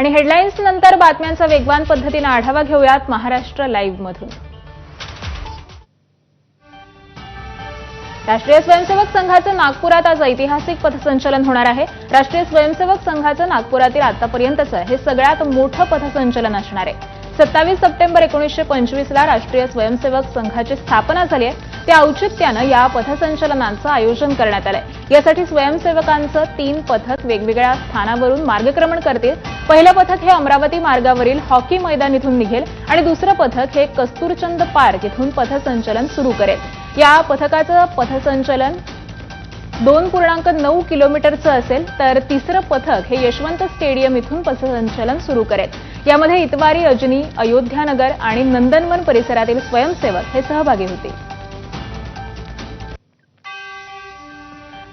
आणि हेडलाईन्स नंतर बातम्यांचा वेगवान पद्धतीनं आढावा घेऊयात महाराष्ट्र लाईव्ह मधून. राष्ट्रीय स्वयंसेवक संघाचं नागपुरात आज ऐतिहासिक पथसंचलन होणार आहे. राष्ट्रीय स्वयंसेवक संघाचं नागपुरातील आतापर्यंतचं हे सगळ्यात मोठं पथसंचलन असणार आहे. सत्तावीस सप्टेंबर एकोणीसशे पंचवीसला राष्ट्रीय स्वयंसेवक संघाची स्थापना झाली आहे. त्या औचित्यानं या पथसंचलनाचं आयोजन करण्यात आलंय. यासाठी स्वयंसेवकांचं तीन पथक वेगवेगळ्या स्थानावरून मार्गक्रमण करतील. पहिलं पथक हे अमरावती मार्गावरील हॉकी मैदान इथून निघेल आणि दुसरं पथक हे कस्तुरचंद पार्क इथून पथसंचलन सुरू करेल. या पथकाचं पथसंचलन दोन पूर्णांक नऊ किलोमीटरचं असेल तर तिसरं पथक हे यशवंत स्टेडियम इथून पथसंचलन सुरू करेल. यामध्ये इतवारी अजनी अयोध्यानगर आणि नंदनवन परिसरातील स्वयंसेवक हे सहभागी होते.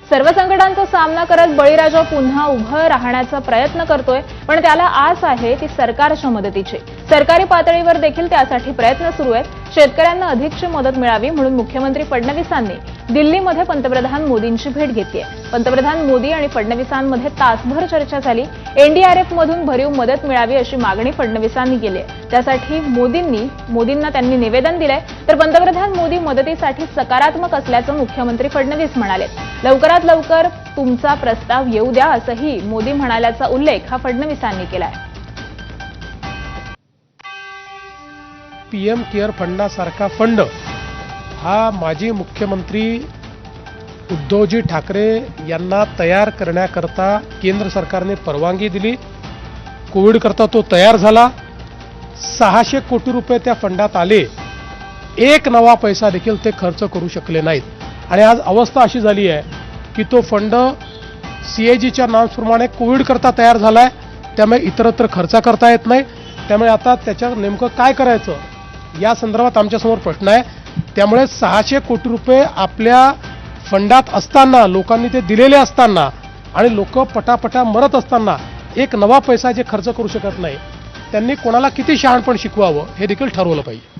सर्व संकटांचा सामना करत बळीराजा पुन्हा उभं राहण्याचा प्रयत्न करतोय पण त्याला आस आहे ती सरकारच्या मदतीची. सरकारी पातळीवर देखील त्यासाठी प्रयत्न सुरू आहेत. शेतकऱ्यांना अधिकची मदत मिळावी म्हणून मुख्यमंत्री फडणवीसांनी दिल्लीमध्ये पंतप्रधान मोदींची भेट घेतली आहे. पंतप्रधान मोदी आणि फडणवीसांमध्ये तासभर चर्चा झाली. एनडीआरएफमधून भरीव मदत मिळावी अशी मागणी फडणवीसांनी केली आहे. त्यासाठी मोदींनी मोदींना त्यांनी निवेदन दिलंय. तर पंतप्रधान मोदी मदतीसाठी सकारात्मक असल्याचं मुख्यमंत्री फडणवीस म्हणाले लवकरात लवकर तुमचा प्रस्ताव येऊ द्या असंही मोदी म्हणाल्याचा उल्लेख हा फडणवीसांनी केला आहे पी एम केअर फंडासारखा फंड. हा माजी मुख्यमंत्री उद्धवजी ठाकरे यांना तयार करण्याकरता केंद्र सरकारने परवानगी दिली. कोविडकरता तो तयार झाला. सहाशे कोटी रुपये त्या फंडात आले. एक नवा पैसा देखील ते खर्च करू शकले नाहीत. आणि आज अवस्था अशी झाली आहे की तो फंड सी ए जीच्या कोविडकरता तयार झाला आहे त्यामुळे इतरत्र खर्च करता येत नाही. त्यामुळे आता त्याच्यावर नेमकं काय करायचं? या संदर्भात आमच्यासमोर प्रश्न आहे. त्यामुळे सहाशे कोटी रुपये आपल्या फंडात असताना लोकांनी ते दिलेले असताना आणि लोक पटापटा मरत असताना एक नवा पैसा जे खर्च करू शकत नाही त्यांनी कोणाला किती शहाणपण शिकवावं हे देखील ठरवलं पाहिजे.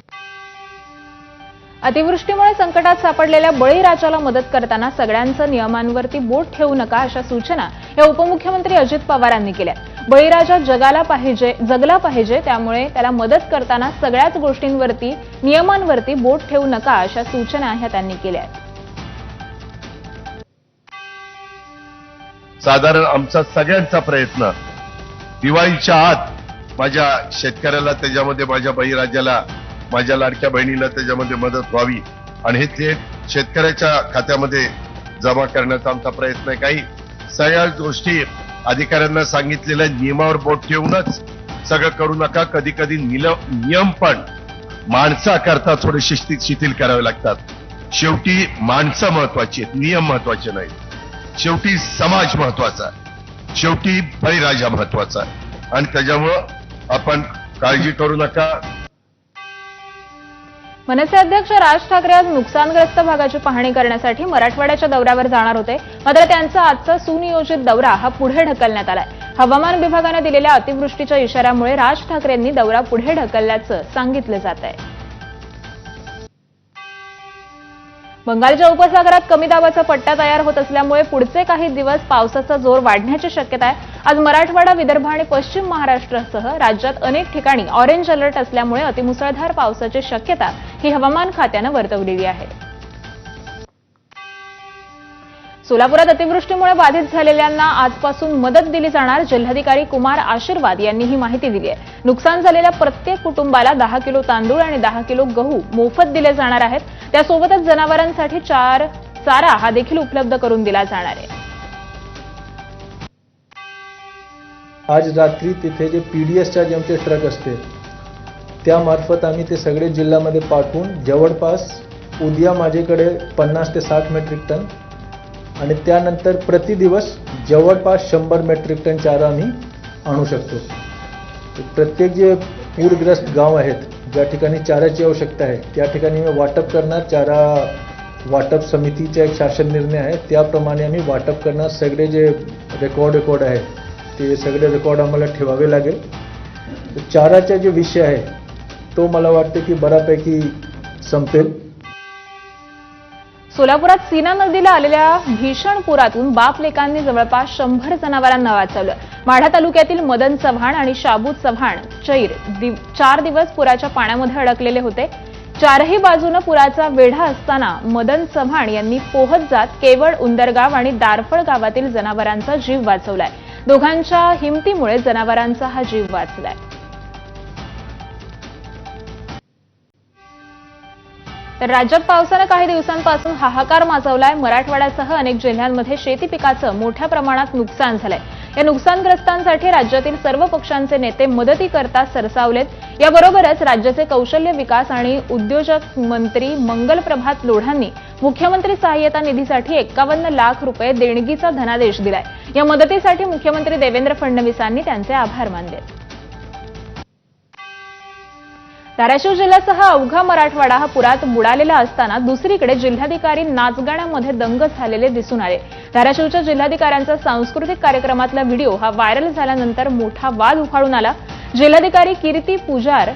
अतिवृष्टीमुळे संकटात सापडलेल्या बळीराजाला मदत करताना सगळ्यांचं नियमांवरती बोट ठेवू नका अशा सूचना या उपमुख्यमंत्री अजित पवारांनी केल्या बळीराजा जगाला पाहिजे जगला पाहिजे त्यामुळे त्याला मदत करताना सगळ्याच गोष्टींवरती नियमांवरती बोट ठेवू नका अशा सूचना ह्या त्यांनी केल्या आहेत. साधारण आमचा सगळ्यांचा प्रयत्न दिवाळीच्या आत माझ्या शेतकऱ्याला त्याच्यामध्ये माझ्या बळीराजाला माझ्या लाडक्या बहिणीला त्याच्यामध्ये मदत व्हावी. आणि हे थेट शेतकऱ्याच्या खात्यामध्ये जमा करण्याचा आमचा प्रयत्न आहे. काही सगळ्याच गोष्टी अधिकाऱ्यांना सांगितलेल्या नियमावर बोट ठेवूनच सगळं करू नका. कधी कधी नियम पण माणसाकरता थोडे शिस्तीत शिथिल करावे लागतात. शेवटी माणसं महत्वाची आहेत नियम महत्त्वाचे नाहीत. शेवटी समाज महत्त्वाचा शेवटी बळीराजा महत्त्वाचा आणि त्याच्यामुळं आपण काळजी करू नका. मनसे अध्यक्ष राज ठाकरे आज नुकसानग्रस्त भागाची पाहणी करण्यासाठी मराठवाड्याच्या दौऱ्यावर जाणार होते. मात्र त्यांचा आजचा सुनियोजित दौरा हा पुढे ढकलण्यात आलाय. हवामान विभागानं दिलेल्या अतिवृष्टीच्या इशाऱ्यामुळे राज ठाकरेंनी दौरा पुढे ढकलल्याचं सांगितलं जात आहे बंगालच्या उपसागरात कमी दाबाचा पट्टा तयार होत असल्यामुळे पुढचे काही दिवस पावसाचा जोर वाढण्याची शक्यता आहे. आज मराठवाडा विदर्भ आणि पश्चिम महाराष्ट्रासह राज्यात अनेक ठिकाणी ऑरेंज अलर्ट असल्यामुळे अतिमुसळधार पावसाची शक्यता ही हवामान खात्यानं वर्तवलेली आहे. सोलापुरात अतिवृष्टीमुळे बाधित झालेल्यांना आजपासून मदत दिली जाणार. जिल्हाधिकारी कुमार आशीर्वाद यांनी ही माहिती दिली आहे. नुकसान झालेल्या प्रत्येक कुटुंबाला दहा किलो तांदूळ आणि दहा किलो गहू मोफत दिले जाणार आहेत. त्यासोबतच जनावरांसाठी चार चारा हा देखील उपलब्ध करून दिला जाणार आहे. आज रात्री तिथे जे पी डी एसच्या जे आमचे ट्रक असते त्यामार्फत आम्ही ते सगळे जिल्ह्यामध्ये पाठवून जवळपास उद्या माझ्याकडे पन्नास ते साठ मेट्रिक टन आणि त्यानंतर प्रति दिवस जवळपास शंभर मेट्रिक टन चारा आम्ही आणू शकतो. प्रत्येक जे पूरग्रस्त गाव आहेत ज्या ठिकाणी चाऱ्याची आवश्यकता आहे त्या ठिकाणी मी वाटप करणार. चारा वाटप समितीचा एक शासन निर्णय आहे. त्याप्रमाणे आम्ही वाटप करणार. सगळे जे रेकॉर्ड रेकॉर्ड आहे ते सगळे रेकॉर्ड आम्हाला ठेवावे लागेल. चाराचा जे विषय आहे तो मला वाटतं की बऱ्यापैकी संपेल. सोलापुरात सीना नदीला आलेल्या भीषण पुरातून बाप लेकांनी जवळपास शंभर जनावरांना वाचवलं. माढा तालुक्यातील मदन चव्हाण आणि शाबू चव्हाण चैर दिव- चार दिवस पुराच्या पाण्यामध्ये अडकलेले होते. चारही बाजूनं पुराचा वेढा असताना मदन चव्हाण यांनी पोहत जात केवळ उंदरगाव आणि दारफळ गावातील जनावरांचा जीव वाचवलाय. दोघांच्या हिमतीमुळे जनावरांचा हा जीव वाचलाय. तर राज्यात पावसानं काही दिवसांपासून हाहाकार माजवलाय. मराठवाड्यासह अनेक जिल्ह्यांमध्ये शेती पिकाचं मोठ्या प्रमाणात नुकसान झालंय. या नुकसानग्रस्तांसाठी राज्यातील सर्व पक्षांचे नेते मदतीकरता सरसावलेत. याबरोबरच राज्याचे कौशल्य विकास आणि उद्योजक मंत्री मंगल प्रभात लोढांनी मुख्यमंत्री सहाय्यता निधीसाठी एक्कावन्न लाख रुपये देणगीचा धनादेश दिलाय. या मदतीसाठी मुख्यमंत्री देवेंद्र फडणवीसांनी त्यांचे आभार मानले. धाराशिव जिल्ह्यासह अवघा मराठवाडा हा पुरात बुडालेला असताना दुसरीकडे जिल्हाधिकारी नाचगाण्यामध्ये दंग झालेले दिसून आले. धाराशिवच्या जिल्हाधिकाऱ्यांचा सांस्कृतिक कार्यक्रमातला व्हिडिओ हा व्हायरल झाल्यानंतर मोठा वाद उफाळून आला. जिल्हाधिकारी कीर्ती पुजार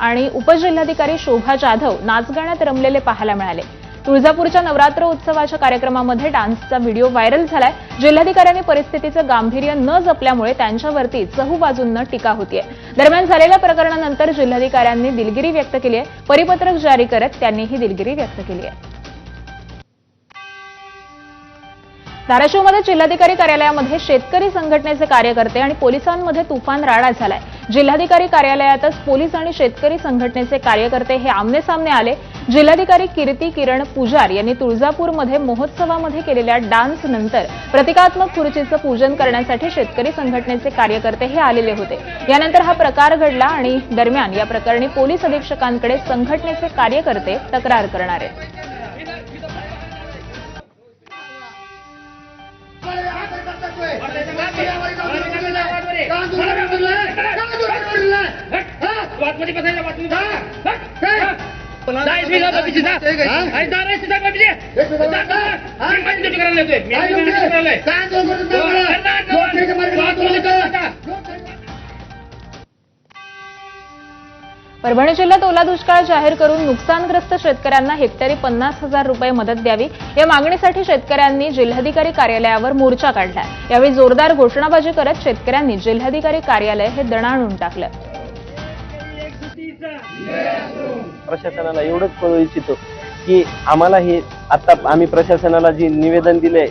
आणि उपजिल्हाधिकारी शोभा जाधव नाचगाण्यात रमलेले पाहायला मिळाले. तुळजापूरच्या नवरात्र उत्सवाच्या कार्यक्रमामध्ये डान्सचा व्हिडिओ व्हायरल झालाय. जिल्हाधिकाऱ्यांनी परिस्थितीचं गांभीर्य न जपल्यामुळे त्यांच्यावरती चहू बाजूंना टीका होतीये. दरम्यान झालेल्या प्रकरणानंतर जिल्हाधिकाऱ्यांनी दिलगिरी व्यक्त केली आहे. परिपत्रक जारी करत त्यांनी ही दिलगिरी व्यक्त केली आहे. धाराशिवमध्ये जिल्हाधिकारी कार्यालयामध्ये शेतकरी संघटनेचे कार्यकर्ते आणि पोलिसांमध्ये तुफान राडा झालाय. जिल्हाधिकारी कार्यालयातच पोलीस आणि शेतकरी संघटनेचे कार्यकर्ते हे आमने सामने आले. जिल्हाधिकारी कीर्ती किरण पुजार यांनी तुळजापूरमध्ये महोत्सवामध्ये केलेल्या डान्स नंतर प्रतिकात्मक खुर्चीचं पूजन करण्यासाठी शेतकरी संघटनेचे कार्यकर्ते हे आलेले होते. यानंतर हा प्रकार घडला आणि दरम्यान या प्रकरणी पोलीस अधीक्षकांकडे संघटनेचे कार्यकर्ते तक्रार करणार आहेत. बातमध्ये परभणी जिल्ह्यात ओला दुष्काळ जाहीर करून नुकसानग्रस्त शेतकऱ्यांना हेक्टरी पन्नास हजार रुपये मदत द्यावी. या मागणीसाठी शेतकऱ्यांनी जिल्हाधिकारी कार्यालयावर मोर्चा काढला यावेळी जोरदार घोषणाबाजी करत शेतकऱ्यांनी जिल्हाधिकारी कार्यालय हे दणाणून टाकलं. प्रशासनाला एवढंच कळू इच्छितो की आम्हाला हे आता आम्ही प्रशासनाला जे निवेदन दिले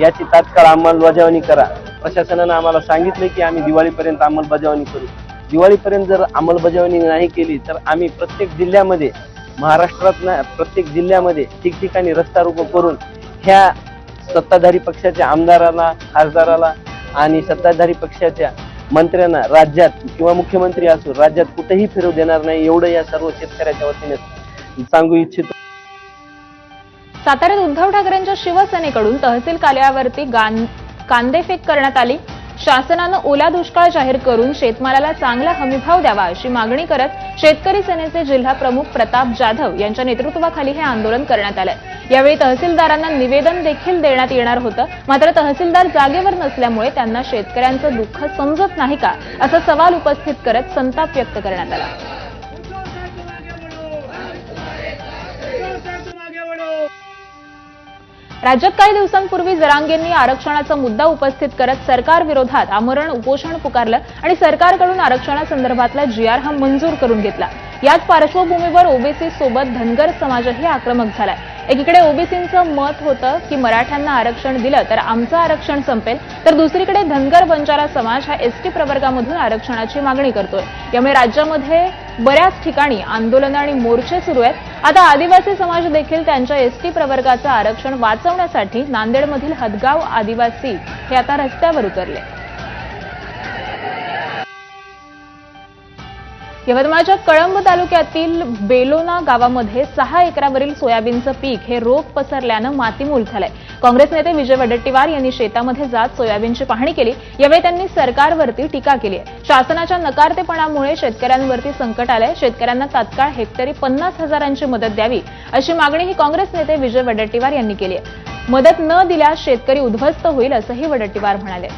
याची तात्काळ अंमलबजावणी करा. प्रशासनानं आम्हाला सांगितले की आम्ही दिवाळीपर्यंत अंमलबजावणी करू. दिवाळीपर्यंत जर अंमलबजावणी नाही केली तर आम्ही प्रत्येक जिल्ह्यामध्ये महाराष्ट्रात प्रत्येक जिल्ह्यामध्ये ठिकठिकाणी रस्ता रोको करून ह्या सत्ताधारी पक्षाच्या आमदाराला खासदाराला आणि सत्ताधारी पक्षाच्या मंत्र्यांना राज्यात किंवा मुख्यमंत्री असो राज्यात कुठेही फिरू देणार नाही एवढं या सर्व शेतकऱ्याच्या वतीने सांगू इच्छितो. साताऱ्यात उद्धव ठाकरेंच्या शिवसेनेकडून तहसील कार्यालयावरती कांदेफेक करण्यात आली. शासनानं ओला दुष्काळ जाहीर करून शेतमालाला चांगला हमीभाव द्यावा अशी मागणी करत शेतकरी सेनेचे जिल्हा प्रमुख प्रताप जाधव यांच्या नेतृत्वाखाली हे आंदोलन करण्यात आलं यावेळी तहसीलदारांना निवेदन देखील देण्यात येणार होतं. मात्र तहसीलदार जागेवर नसल्यामुळे त्यांना शेतकऱ्यांचं दुःख समजत नाही का असा सवाल उपस्थित करत संताप व्यक्त करण्यात आला. राज्यात काही दिवसांपूर्वी जरांगेंनी आरक्षणाचा मुद्दा उपस्थित करत सरकार विरोधात आमरण उपोषण पुकारलं आणि सरकारकडून आरक्षणासंदर्भातला जीआर हा मंजूर करून घेतला. याच पार्श्वभूमीवर ओबीसी सोबत धनगर समाजही आक्रमक झालाय. एकीकडे ओबीसींचं मत होतं की मराठ्यांना आरक्षण दिलं तर आमचं आरक्षण संपेल तर दुसरीकडे धनगर बंजारा समाज हा एसटी प्रवर्गामधून आरक्षणाची मागणी करतोय. यामुळे राज्यामध्ये बऱ्याच ठिकाणी आंदोलनं आणि मोर्चे सुरू आहेत. आता आदिवासी समाज देखील त्यांच्या एसटी प्रवर्गाचं आरक्षण वाचवण्यासाठी नांदेडमधील हदगाव आदिवासी हे आता रस्त्यावर उतरले. यवतमाळच्या कळंब तालुक्यातील बेलोना गावामध्ये सहा एकरावरील सोयाबीनचं पीक हे रोग पसरल्यानं मातीमूल झालंय. काँग्रेस नेते विजय वडेट्टीवार यांनी शेतामध्ये जात सोयाबीनची पाहणी केली. यावेळी त्यांनी सरकारवरती टीका केली आहे. शासनाच्या नकारतेपणामुळे शेतकऱ्यांवरती संकट आलंय. शेतकऱ्यांना तात्काळ हेक्टरी पन्नास हजारांची मदत द्यावी अशी मागणीही काँग्रेस नेते विजय वडेट्टीवार यांनी केली आहे. मदत न दिल्यास शेतकरी उद्ध्वस्त होईल असंही वडेट्टीवार म्हणाले.